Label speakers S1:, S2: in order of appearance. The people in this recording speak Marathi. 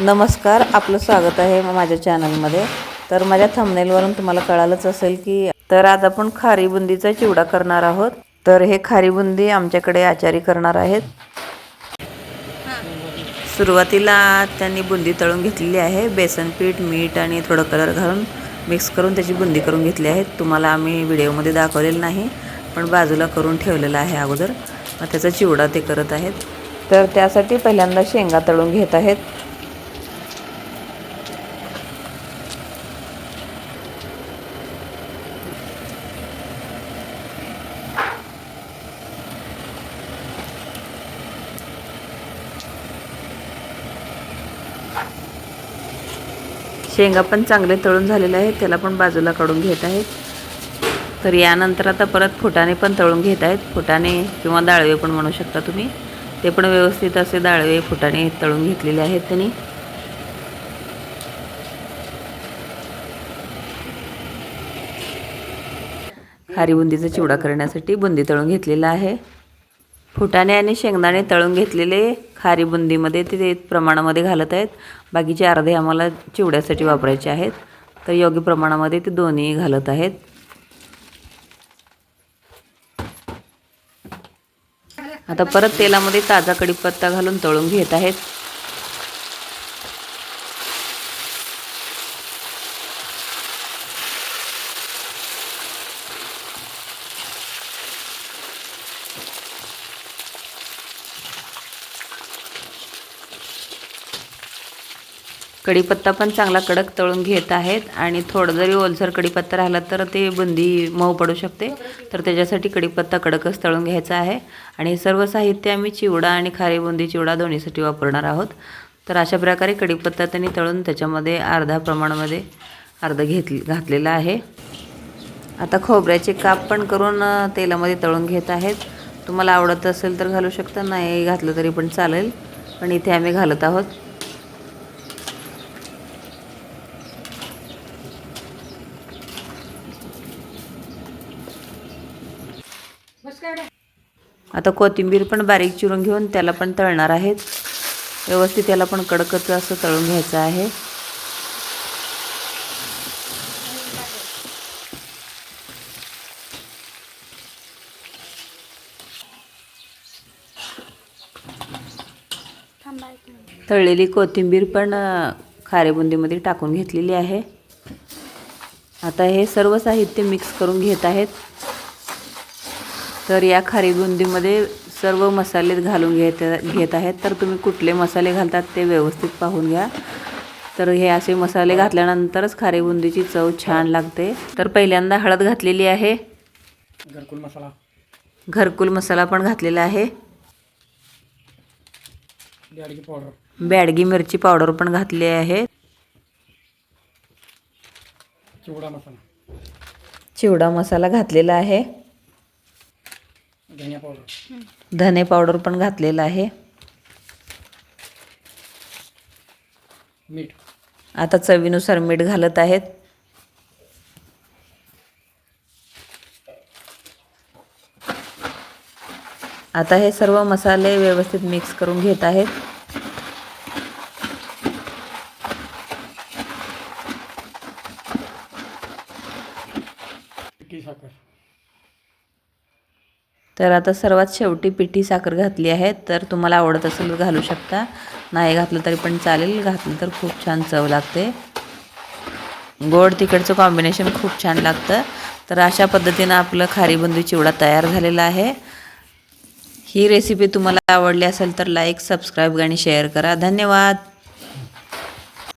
S1: नमस्कार आपलं स्वागत आहे माझ्या चॅनलमध्ये. तर माझ्या थंबनेलवरून तुम्हाला कळालंच असेल की तर आज आपण खारी बुंदीचा चिवडा करणार आहोत. तर हे खारी बुंदी आमच्याकडे आचारी करणार आहेत. सुरुवातीला त्यांनी बुंदी तळून घेतलेली आहे. बेसन पीठ मीठ आणि थोडं कलर घालून मिक्स करून त्याची बुंदी करून घेतली आहे. तुम्हाला आम्ही व्हिडिओमध्ये दाखवलेलं नाही पण बाजूला करून ठेवलेलं आहे अगोदर. मग त्याचा चिवडा ते करत आहेत. तर त्यासाठी पहिल्यांदा शेंगा तळून घेत आहेत. शेंगा पण चांगले तळून झालेले आहेत त्याला पण बाजूला काढून घेत आहेत. तर यानंतर आता परत फुटाणे पण तळून घेत आहेत. फुटाणे किंवा डाळवे पण म्हणू शकता तुम्ही. ते पण व्यवस्थित असे डाळवे फुटाणे तळून घेतलेले आहेत त्यांनी. खारी बुंदीचा चिवडा करण्यासाठी बुंदी तळून घेतलेला आहे. फुटाणे आणि शेंगदाणे तळून घेतलेले खारी बुंदीमध्ये ते ते प्रमाणामध्ये घालत आहेत. बाकीचे अर्धे आम्हाला चिवड्यासाठी वापरायचे आहेत. तर योग्य प्रमाणामध्ये ते दोन्ही घालत आहेत. आता परत तेलामध्ये ताजा कढीपत्ता घालून तळून घेत आहेत. कढीपत्ता पण चांगला कडक तळून घेत आहेत आणि थोडं जरी ओलसर कढीपत्ता राहिला तर ते बुंदी मऊ पडू शकते. तर त्याच्यासाठी कढीपत्ता कडकच तळून घ्यायचा आहे. आणि हे सर्व साहित्य आम्ही चिवडा आणि खारी बुंदी चिवडा दोन्हीसाठी वापरणार आहोत. तर अशा प्रकारे कढीपत्ता त्यांनी तळून त्याच्यामध्ये अर्धा प्रमाणामध्ये अर्ध घेत घातलेला आहे. आता खोबऱ्याचे काप पण करून तेलामध्ये तळून घेत आहेत. तुम्हाला आवडत असेल तर घालू शकता नाही घातलं तरी पण चालेल. पण इथे आम्ही घालत आहोत. आता कोथिंबीर पण बारीक चिरून घेऊन त्याला पण तळणार आहेत. व्यवस्थित त्याला पण कडकच असं तळून घ्यायचं आहे. तळलेली कोथिंबीर पण खारेबुंदीमध्ये टाकून घेतलेली आहे. आता हे सर्व साहित्य मिक्स करून घेत आहेत. तर या खारी बुंदीमध्ये सर्व मसाले घालून घेत घेत आहेत. तर तुम्ही कुठले मसाले घालतात ते व्यवस्थित पाहून घ्या. तर हे असे मसाले घातल्यानंतरच खारी बुंदीची चव छान लागते. तर पहिल्यांदा हळद घातलेली आहे.
S2: घरकुल मसाला.
S1: घरकुल मसाला पण घातलेला आहे. बॅडगी मिरची पावडर पण घातली आहे.
S2: चिवडा मसाला.
S1: चिवडा मसाला घातलेला आहे.
S2: धनिया पावडर.
S1: धने पावडर पण घातलेला आहे.
S2: मीठ.
S1: आता चवीनुसार मीठ घालत आहेत. आता हे सर्व मसाले व्यवस्थित मिक्स करून घेत आहेत.
S2: साखर.
S1: तर आता सर्वात शेवटी पिठी साखर घातली आहे. तर तुम्हाला आवडत असेल तर घालू शकता. नाही घातलं तरी पण चालेल. घातलं तर खूप छान चव लागते. गोड तिकडचं कॉम्बिनेशन खूप छान लागतं. तर अशा पद्धतीनं आपलं खारीबंदी चिवडा तयार झालेला आहे. ही रेसिपी तुम्हाला आवडली असेल तर लाईक सबस्क्राईब आणि शेअर करा. धन्यवाद!